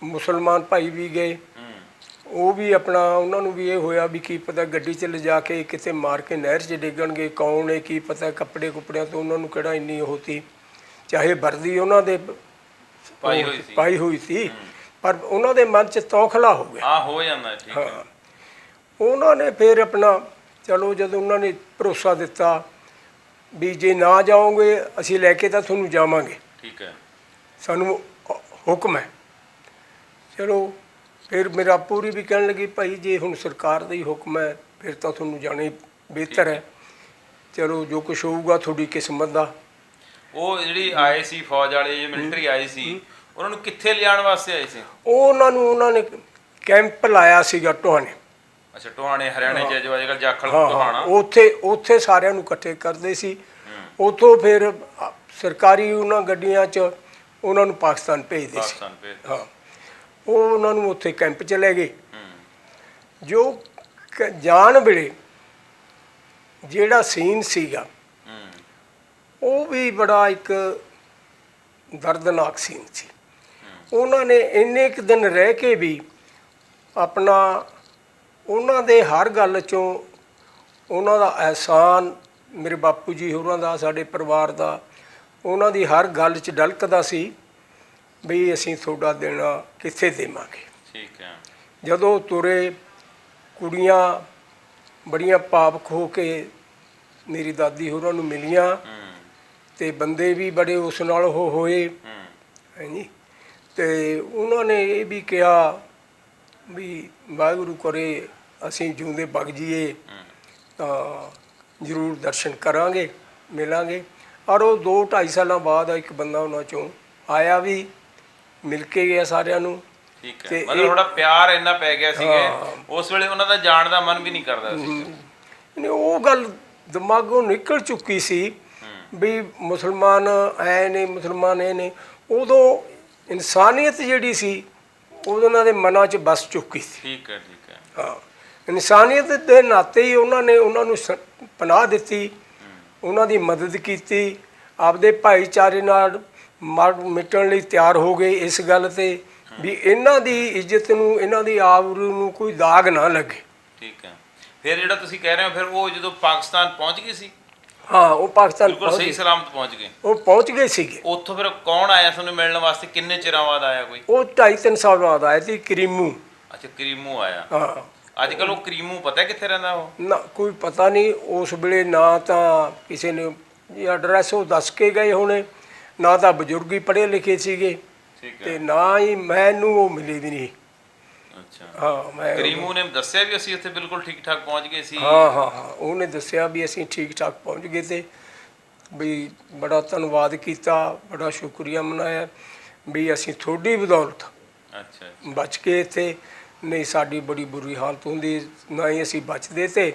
ਮੁਸਲਮਾਨ ਭਾਈ ਵੀ ਗਏ। ਉਹ ਵੀ ਆਪਣਾ ਉਹਨਾਂ ਨੂੰ ਵੀ ਇਹ ਹੋਇਆ ਵੀ ਕੀ ਪਤਾ ਗੱਡੀ 'ਚ ਲਿਜਾ ਕੇ ਕਿਤੇ ਮਾਰ ਕੇ ਨਹਿਰ 'ਚ ਡੇਗਣਗੇ ਕੌਣ ਹੈ ਕੀ ਪਤਾ ਕੱਪੜੇ ਕੁਪੜਿਆਂ ਤੋਂ ਉਹਨਾਂ ਨੂੰ ਕਿਹੜਾ ਇੰਨੀ ਸੀ। ਚਾਹੇ ਵਰਦੀ ਉਹਨਾਂ ਦੇ ਪਾਈ ਹੋਈ ਸੀ। ਪਾਈ ਹੋਈ ਸੀ ਪਰ ਉਹਨਾਂ ਦੇ ਮਨ 'ਚ ਤੌਖਲਾ ਹੋ ਗਿਆ। ਹਾਂ ਹੋ ਜਾਂਦਾ ਠੀਕ ਹੈ। ਉਹਨਾਂ ਨੇ ਫਿਰ ਆਪਣਾ ਚਲੋ ਜਦੋਂ ਉਹਨਾਂ ਨੇ ਭਰੋਸਾ ਦਿੱਤਾ ਵੀ ਜੇ ਨਾ ਜਾਓਗੇ ਅਸੀਂ ਲੈ ਕੇ ਤਾਂ ਤੁਹਾਨੂੰ ਜਾਵਾਂਗੇ। ਠੀਕ ਹੈ। ਸਾਨੂੰ ਹੁਕਮ ਹੈ। ਚਲੋ ਫਿਰ ਮੇਰਾ ਪੂਰੀ ਵੀ ਕਹਿਣ ਲੱਗੀ ਭਾਈ ਜੇ ਹੁਣ ਸਰਕਾਰ ਦਾ ਹੀ ਹੁਕਮ ਹੈ ਫਿਰ ਤਾਂ ਤੁਹਾਨੂੰ ਜਾਣਾ ਬਿਹਤਰ ਹੈ। ਚਲੋ ਜੋ ਕੁਝ ਹੋਊਗਾ ਤੁਹਾਡੀ ਕਿਸਮਤ ਦਾ। ਉਹ ਜਿਹੜੀ ਆਏ ਸੀ ਫੌਜ ਵਾਲੇ ਜੇ ਮਿਲਟਰੀ ਆਏ ਸੀ ਉਹਨਾਂ ਨੂੰ ਕਿੱਥੇ ਲਿਆਉਣ ਵਾਸਤੇ ਆਏ ਸੀ? ਉਹ ਉਹਨਾਂ ਨੂੰ ਉਹਨਾਂ ਨੇ ਕੈਂਪ ਲਾਇਆ ਸੀਗਾ ਟੋਹਾਣੇ। ਅੱਛਾ ਟੋਹਾਣੇ ਹਰਿਆਣੇ ਚ ਜੋ ਅੱਜਕੱਲ ਜਾਖਲ ਟੋਹਾਣਾ। ਉੱਥੇ ਉੱਥੇ ਸਾਰਿਆਂ ਨੂੰ ਇਕੱਠੇ ਕਰਦੇ ਸੀ। ਉਥੋਂ ਫਿਰ ਸਰਕਾਰੀ ਉਹਨਾਂ ਗੱਡੀਆਂ 'ਚ ਉਹਨਾਂ ਨੂੰ ਪਾਕਿਸਤਾਨ ਭੇਜਦੇ ਸੀ। ਪਾਕਿਸਤਾਨ ਭੇਜ ਹਾਂ। ਉਹ ਉਹਨਾਂ ਨੂੰ ਉੱਥੇ ਕੈਂਪ 'ਚ ਲੈ ਗਏ। ਜੋ ਕ- ਜਾਣ ਵੇਲੇ ਜਿਹੜਾ ਸੀਨ ਸੀਗਾ, ਉਹ ਵੀ ਬੜਾ ਇੱਕ ਦਰਦਨਾਕ ਸੀਨ ਸੀ। ਉਹਨਾਂ ਨੇ ਇੰਨੇ ਕੁ ਦਿਨ ਰਹਿ ਕੇ ਵੀ ਆਪਣਾ, ਉਹਨਾਂ ਦੇ ਹਰ ਗੱਲ ਚੋਂ ਉਹਨਾਂ ਦਾ ਅਹਿਸਾਨ, ਮੇਰੇ ਬਾਪੂ ਜੀ ਹੋਰਾਂ ਦਾ, ਸਾਡੇ ਪਰਿਵਾਰ ਦਾ, ਉਹਨਾਂ ਦੀ ਹਰ ਗੱਲ 'ਚ ਡਲਕਦਾ ਸੀ। ਵੀ ਅਸੀਂ ਤੁਹਾਡਾ ਦੇਣਾ ਕਿੱਥੇ ਦੇਵਾਂਗੇ। ਠੀਕ ਹੈ। ਜਦੋਂ ਤੁਰੇ ਕੁੜੀਆਂ ਬੜੀਆਂ ਪਾਵਕ ਹੋ ਕੇ ਮੇਰੀ ਦਾਦੀ ਹੋਰਾਂ ਨੂੰ ਮਿਲੀਆਂ ਹੂੰ। ਤੇ ਬੰਦੇ ਵੀ ਬੜੇ ਉਸ ਨਾਲ ਉਹ ਹੋਏ। ਹੂੰ। ਹਾਂਜੀ ਤੇ ਉਹਨਾਂ ਨੇ ਇਹ ਵੀ ਕਿਹਾ ਵੀ ਵਾਹਿਗੁਰੂ ਕਰੇ ਅਸੀਂ ਜਿਉਂਦੇ ਬਗ ਜੀਏ ਹੂੰ। ਤਾਂ ਜ਼ਰੂਰ ਦਰਸ਼ਨ ਕਰਾਂਗੇ ਮਿਲਾਂਗੇ। ਔਰ ਉਹ 2 2.5 ਸਾਲਾਂ ਬਾਅਦ ਇੱਕ ਬੰਦਾ ਉਹਨਾਂ ਚੋਂ ਆਇਆ ਵੀ ਮਿਲ ਕੇ ਗਿਆ ਸਾਰਿਆਂ ਨੂੰ। ਠੀਕ ਹੈ। ਮਤਲਬ ਥੋੜਾ ਪਿਆਰ ਇੰਨਾ ਪੈ ਗਿਆ ਸੀਗੇ। ਉਸ ਵੇਲੇ ਉਹਨਾਂ ਦਾ ਜਾਣ ਦਾ ਮਨ ਵੀ ਨਹੀਂ ਕਰਦਾ ਸੀ। ਨੇ ਉਹ ਗੱਲ ਦਿਮਾਗੋਂ ਨਿਕਲ ਚੁੱਕੀ ਸੀ ਵੀ ਮੁਸਲਮਾਨ ਐ ਨੇ ਮੁਸਲਮਾਨ ਇਹ ਨੇ। ਉਦੋਂ ਇਨਸਾਨੀਅਤ ਜਿਹੜੀ ਸੀ ਉਹ ਉਹਨਾਂ ਦੇ ਮਨਾਂ 'ਚ ਬਸ ਚੁੱਕੀ ਸੀ। ਠੀਕ ਹੈ ਠੀਕ ਹੈ। ਹਾਂ। ਇਨਸਾਨੀਅਤ ਦੇ ਨਾਤੇ ਹੀ ਉਹਨਾਂ ਨੇ ਉਹਨਾਂ ਨੂੰ ਪਨਾਹ ਦਿੱਤੀ। ਉਹਨਾਂ ਦੀ ਮਦਦ ਕੀਤੀ। ਆਪਦੇ ਭਾਈਚਾਰੇ ਨਾਲ ਮਿਟਣ ਲਈ ਤਿਆਰ ਹੋ ਗਏ ਇਸ ਗੱਲ ਤੇ ਵੀ ਇਹਨਾਂ ਦੀ ਇੱਜ਼ਤ ਨੂੰ ਇਹਨਾਂ ਦੀ ਆਬਰੂ ਨੂੰ ਕੋਈ ਦਾਗ ਨਾ ਲੱਗੇ। ਠੀਕ ਹੈ। ਫਿਰ ਜਿਹੜਾ ਤੁਸੀਂ ਕਹਿ ਰਹੇ ਹੋ ਫਿਰ ਉਹ ਜਦੋਂ ਪਾਕਿਸਤਾਨ ਪਹੁੰਚ ਗਏ ਸੀ? ਹਾਂ ਉਹ ਪਾਕਿਸਤਾਨ ਬਿਲਕੁਲ ਸਹੀ ਸਲਾਮਤ ਪਹੁੰਚ ਗਏ। ਉਹ ਪਹੁੰਚ ਗਏ ਸੀਗੇ। ਉੱਥੋਂ ਫਿਰ ਕੌਣ ਆਇਆ ਤੁਹਾਨੂੰ ਮਿਲਣ ਵਾਸਤੇ? ਕਿੰਨੇ ਚਿਰਾਂ ਬਾਅਦ ਆਇਆ ਕੋਈ? ਉਹ ਢਾਈ ਤਿੰਨ ਸਾਲ ਬਾਅਦ ਆਏ ਸੀ ਕਰੀਮੂ। ਅੱਛਾ ਕਰੀਮੂ ਆਇਆ। ਹਾਂ। ਅੱਜ ਕੱਲ ਉਹ ਕਰੀਮੂ ਪਤਾ ਕਿੱਥੇ ਰਹਿੰਦਾ ਉਹ? ਨਾ ਕੋਈ ਪਤਾ ਨਹੀਂ ਉਸ ਵੇਲੇ ਨਾ ਤਾਂ ਕਿਸੇ ਨੇ ਇਹ ਐਡਰੈਸ ਉਹ ਦੱਸ ਕੇ ਗਏ ਹੋਣੇ। ਨਾ ਤਾਂ ਬਜ਼ੁਰਗ ਹੀ ਪੜ੍ਹੇ ਲਿਖੇ ਸੀਗੇ ਠੀਕ ਹੈ। ਤੇ ਨਾ ਹੀ ਮੈਨੂੰ ਉਹ ਮਿਲੇ ਵੀ ਨਹੀਂ। ਅੱਛਾ। ਹਾਂ ਮੈਂ ਕਰੀਮੂ ਨੇ ਦੱਸਿਆ ਵੀ ਅਸੀਂ ਉੱਥੇ ਬਿਲਕੁਲ ਠੀਕ ਠਾਕ ਪਹੁੰਚ ਗਏ ਸੀ? ਹਾਂ ਹਾਂ ਹਾਂ। ਉਹਨੇ ਦੱਸਿਆ ਵੀ ਅਸੀਂ ਠੀਕ ਠਾਕ ਪਹੁੰਚ ਗਏ ਤੇ ਵੀ ਬੜਾ ਧੰਨਵਾਦ ਕੀਤਾ ਬੜਾ ਸ਼ੁਕਰੀਆ ਮਨਾਇਆ ਵੀ ਅਸੀਂ ਤੁਹਾਡੀ ਬਦੌਲਤ ਅੱਛਾ ਬਚ ਕੇ ਇੱਥੇ ਨਹੀਂ ਸਾਡੀ ਬੜੀ ਬੁਰੀ ਹਾਲਤ ਹੁੰਦੀ ਨਾ ਹੀ ਅਸੀਂ ਬਚਦੇ ਤੇ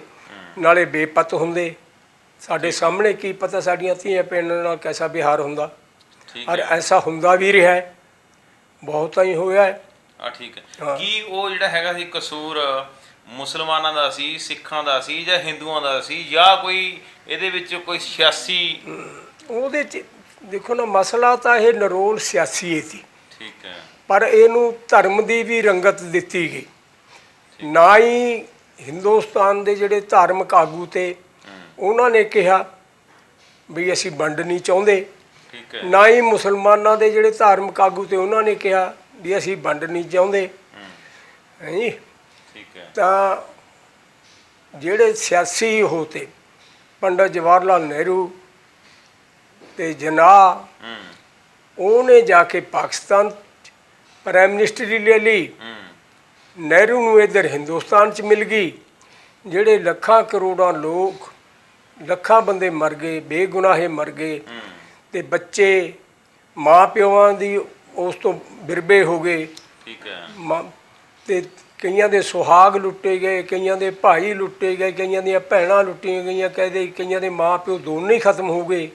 ਨਾਲੇ ਬੇਪਤ ਹੁੰਦੇ। ਸਾਡੇ ਸਾਹਮਣੇ ਕੀ ਪਤਾ ਸਾਡੀਆਂ ਧੀਆਂ ਪਿੰਡ ਨਾਲ ਕੈਸਾ ਵਿਹਾਰ ਹੁੰਦਾ। ਔਰ ਐਸਾ ਹੁੰਦਾ ਵੀ ਰਿਹਾ ਹੈ। ਬਹੁਤਾ ਹੀ ਹੋਇਆ ਹੈ। ਆ ਠੀਕ ਹੈ। ਹਾਂ। ਕੀ ਉਹ ਜਿਹੜਾ ਹੈਗਾ ਸੀ ਕਸੂਰ ਮੁਸਲਮਾਨਾਂ ਦਾ ਸੀ ਸਿੱਖਾਂ ਦਾ ਸੀ ਜਾਂ ਹਿੰਦੂਆਂ ਦਾ ਸੀ ਜਾਂ ਕੋਈ ਇਹਦੇ ਵਿੱਚ ਕੋਈ ਸਿਆਸੀ? ਉਹਦੇ ਚ ਦੇਖੋ ਨਾ ਮਸਲਾ ਤਾਂ ਇਹ ਨਰੋਲ ਸਿਆਸੀ ਹੈ ਸੀ। ਠੀਕ ਹੈ। ਪਰ ਇਹਨੂੰ ਧਰਮ ਦੀ ਵੀ ਰੰਗਤ ਦਿੱਤੀ ਗਈ। ਨਾ ਹੀ ਹਿੰਦੁਸਤਾਨ ਦੇ ਜਿਹੜੇ ਧਾਰਮਿਕ ਆਗੂ ਤੇ ਉਹਨਾਂ ਨੇ ਕਿਹਾ ਵੀ ਅਸੀਂ ਵੰਡ ਨਹੀਂ ਚਾਹੁੰਦੇ। ਠੀਕ ਹੈ। ਨਾ ਹੀ ਮੁਸਲਮਾਨਾਂ ਦੇ ਜਿਹੜੇ ਧਾਰਮਿਕ ਆਗੂ ਤੇ ਉਹਨਾਂ ਨੇ ਕਿਹਾ ਵੀ ਅਸੀਂ ਵੰਡ ਨਹੀਂ ਚਾਹੁੰਦੇ। ਹੂੰ। ਜੀ? ਠੀਕ ਹੈ। ਤਾਂ ਜਿਹੜੇ ਸਿਆਸੀ ਉਹ ਤੇ ਪੰਡਤ ਜਵਾਹਰ ਲਾਲ ਨਹਿਰੂ ਤੇ ਜਨਾਹ ਉਹਨੇ ਜਾ ਕੇ ਪਾਕਿਸਤਾਨ ਪ੍ਰਾਈਮ ਮਿਨਿਸਟਰੀ ਲੈ ਲਈ। ਨਹਿਰੂ ਨੂੰ ਇੱਧਰ ਹਿੰਦੁਸਤਾਨ 'ਚ ਮਿਲ ਗਈ। ਜਿਹੜੇ ਲੱਖਾਂ ਕਰੋੜਾਂ ਲੋਕ ਲੱਖਾਂ ਬੰਦੇ ਮਰ ਗਏ ਬੇਗੁਨਾਹੇ ਮਰ ਗਏ। ਤੇ ਬੱਚੇ ਮਾਂ ਪਿਓਾਂ ਦੀ ਉਸ ਤੋਂ ਬਿਰਬੇ ਹੋ ਗਏ। ਠੀਕ ਹੈ। ਤੇ ਕਈਆਂ ਦੇ ਸੁਹਾਗ ਲੁੱਟੇ ਗਏ ਕਈਆਂ ਦੇ ਭਾਈ ਲੁੱਟੇ ਗਏ ਕਈਆਂ ਦੀਆਂ ਭੈਣਾਂ ਲੁੱਟੀਆਂ ਗਈਆਂ ਕਹਦੇ ਕਈਆਂ ਦੇ ਮਾਂ ਪਿਓ ਦੋਨੇ ਹੀ ਖਤਮ ਹੋ ਗਏ।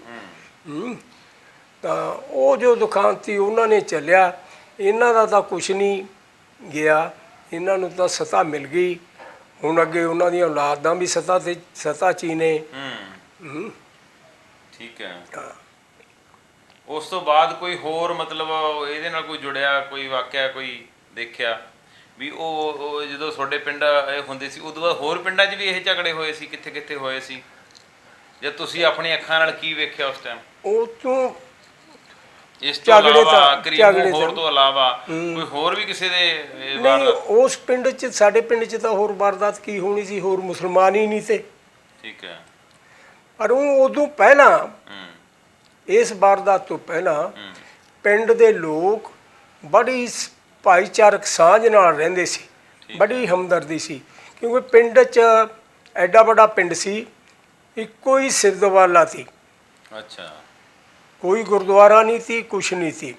ਤਾਂ ਉਹ ਜੋ ਦੁਖਾਂਤੀ ਉਹਨਾਂ ਨੇ ਚੱਲਿਆ ਇਹਨਾਂ ਦਾ ਤਾਂ ਕੁਝ ਨਹੀਂ ਗਿਆ। ਇਹਨਾਂ ਨੂੰ ਤਾਂ ਸਤਾ ਮਿਲ ਗਈ। ਹੁਣ ਅੱਗੇ ਉਹਨਾਂ ਦੀਆਂ ਔਲਾਦਾਂ ਵੀ ਸਤਾ ਤੇ ਸਤਾ ਚ ਹੀ। ਠੀਕ ਹਾਂ। ਉਸ ਤੋਂ ਬਾਅਦ ਕੋਈ ਹੋਰ ਮਤਲਬ ਇਹਦੇ ਨਾਲ ਕੋਈ ਜੁੜਿਆ ਕੋਈ ਵਾਕਿਆ ਕੋਈ ਦੇਖਿਆ ਵੀ ਉਹ ਜਦੋਂ ਤੁਹਾਡੇ ਪਿੰਡ ਇਹ ਹੁੰਦੇ ਸੀ ਉਦੋਂ ਬਾਅਦ ਹੋਰ ਪਿੰਡਾਂ 'ਚ ਵੀ ਇਹ ਝਗੜੇ ਹੋਏ ਸੀ ਕਿੱਥੇ ਕਿੱਥੇ ਹੋਏ ਸੀ? ਜਾਂ ਤੁਸੀਂ ਆਪਣੀ ਅੱਖਾਂ ਨਾਲ ਕੀ ਵੇਖਿਆ ਉਸ ਟਾਈਮ ਉਹ ਤੋਂ ਇਸ ਤੋਂ ਇਲਾਵਾ ਕਰੀਬੋ ਹੋਰ ਤਾਂ- ਇਲਾਵਾ ਕੋਈ ਹੋਰ ਵੀ ਕਿਸੇ ਦੇ ਨਹੀਂ ਉਸ ਪਿੰਡ 'ਚ ਸਾਡੇ ਪਿੰਡ 'ਚ ਤਾਂ ਹੋਰ ਵਾਰਦਾਤ ਕੀ ਹੋਣੀ ਸੀ ਹੋਰ ਮੁਸਲਮਾਨ ਹੀ ਨਹੀਂ ਤੇ ਠੀਕ ਹੈ। ਪਰ ਉਹ ਉਦੋਂ ਪਹਿਲਾਂ ਇਸ ਵਾਰਦਾਤ ਤੋਂ ਪਹਿਲਾਂ ਪਿੰਡ ਦੇ ਲੋਕ ਬੜੀ ਭਾਈਚਾਰਕ ਸਾਂਝ ਨਾਲ ਰਹਿੰਦੇ ਸੀ ਬੜੀ ਹਮਦਰਦੀ ਸੀ ਕਿਉਂਕਿ ਪਿੰਡ 'ਚ ਐਡਾ ਵੱਡਾ ਪਿੰਡ ਸੀ ਇੱਕੋ ਹੀ ਸਿਰਦਵਾਲਾ ਸੀ। ਅੱਛਾ। ਕੋਈ ਗੁਰਦੁਆਰਾ ਨਹੀਂ ਸੀ ਕੁਛ ਨਹੀਂ ਸੀ।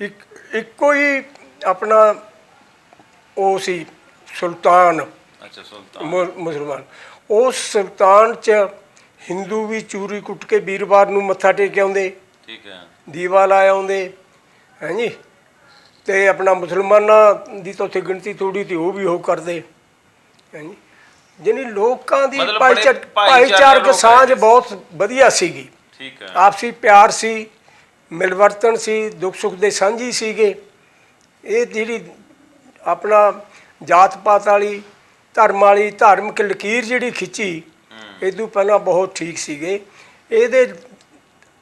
ਇੱਕ ਇੱਕੋ ਹੀ ਆਪਣਾ ਉਹ ਸੀ ਸੁਲਤਾਨ। ਅੱਛਾ ਸੁਲਤਾਨ। ਮੁਸਲਮਾਨ। ਉਸ ਸੁਲਤਾਨ 'ਚ ਹਿੰਦੂ ਵੀ ਚੂਰੀ ਕੁੱਟ ਕੇ ਵੀਰਵਾਰ ਨੂੰ ਮੱਥਾ ਟੇਕ ਆਉਂਦੇ। ਠੀਕ ਹੈ। ਦੀਵਾ ਲਾ ਆਉਂਦੇ। ਹੈ ਜੀ? ਤੇ ਆਪਣਾ ਮੁਸਲਮਾਨਾਂ ਦੀ ਤਾਂ ਉੱਥੇ ਗਿਣਤੀ ਥੋੜੀ ਤੇ ਉਹ ਵੀ ਉਹ ਕਰਦੇ। ਹੈ ਜੀ? ਜਿਹਨੀ ਲੋਕਾਂ ਦੀ ਮਤਲਬ ਭਾਈਚਾਰ ਭਾਈਚਾਰਕ ਭਾਈਚਾਰਕ ਸਾਂਝ। ਬਹੁਤ ਵਧੀਆ ਸੀਗੀ। ਠੀਕ ਹੈ। ਆਪਸੀ ਪਿਆਰ ਸੀ ਮਿਲਵਰਤਨ ਸੀ ਦੁੱਖ ਸੁੱਖ ਦੇ ਸਾਂਝੀ ਸੀਗੇ। ਇਹ ਜਿਹੜੀ ਆਪਣਾ ਜਾਤ ਪਾਤ ਵਾਲੀ ਧਰਮ ਵਾਲੀ ਧਾਰਮਿਕ ਲਕੀਰ ਜਿਹੜੀ ਖਿੱਚੀ ਇਦੋਂ ਪਹਿਲਾਂ ਬਹੁਤ ਠੀਕ ਸੀਗੇ। ਇਹਦੇ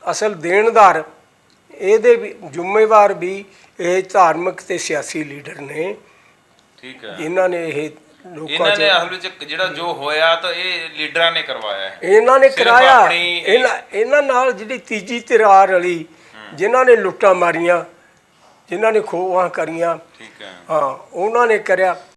ਅਸਲ ਦੇਣਦਾਰ ਇਹਦੇ ਵੀ ਜ਼ਿੰਮੇਵਾਰ ਵੀ ਇਹ ਧਾਰਮਿਕ ਤੇ ਸਿਆਸੀ ਲੀਡਰ ਨੇ। ਠੀਕ ਹੈ। ਜਿਨ੍ਹਾਂ ਨੇ ਇਹ ਲੋਕਾਂ ਇਹਨਾਂ ਨੇ ਅਸਲ ਵਿੱਚ ਜਿਹੜਾ ਜੋ ਹੋਇਆ ਤਾਂ ਇਹ ਲੀਡਰਾਂ ਨੇ ਕਰਵਾਇਆ ਹੈ। ਇਹਨਾਂ ਨੇ ਕਰਾਇਆ। ਇਹਨਾਂ ਇਹਨਾਂ ਨਾਲ ਜਿਹੜੀ ਤੀਜੀ ਧਿਰਾਰ ਵਾਲੀ ਜਿਨ੍ਹਾਂ ਨੇ ਲੁੱਟਾਂ ਮਾਰੀਆਂ ਜਿਨ੍ਹਾਂ ਨੇ ਖੋਹਾਂ ਕਰੀਆਂ। ਠੀਕ ਹੈ। ਹਾਂ ਉਹਨਾਂ ਨੇ ਕਰਿਆ।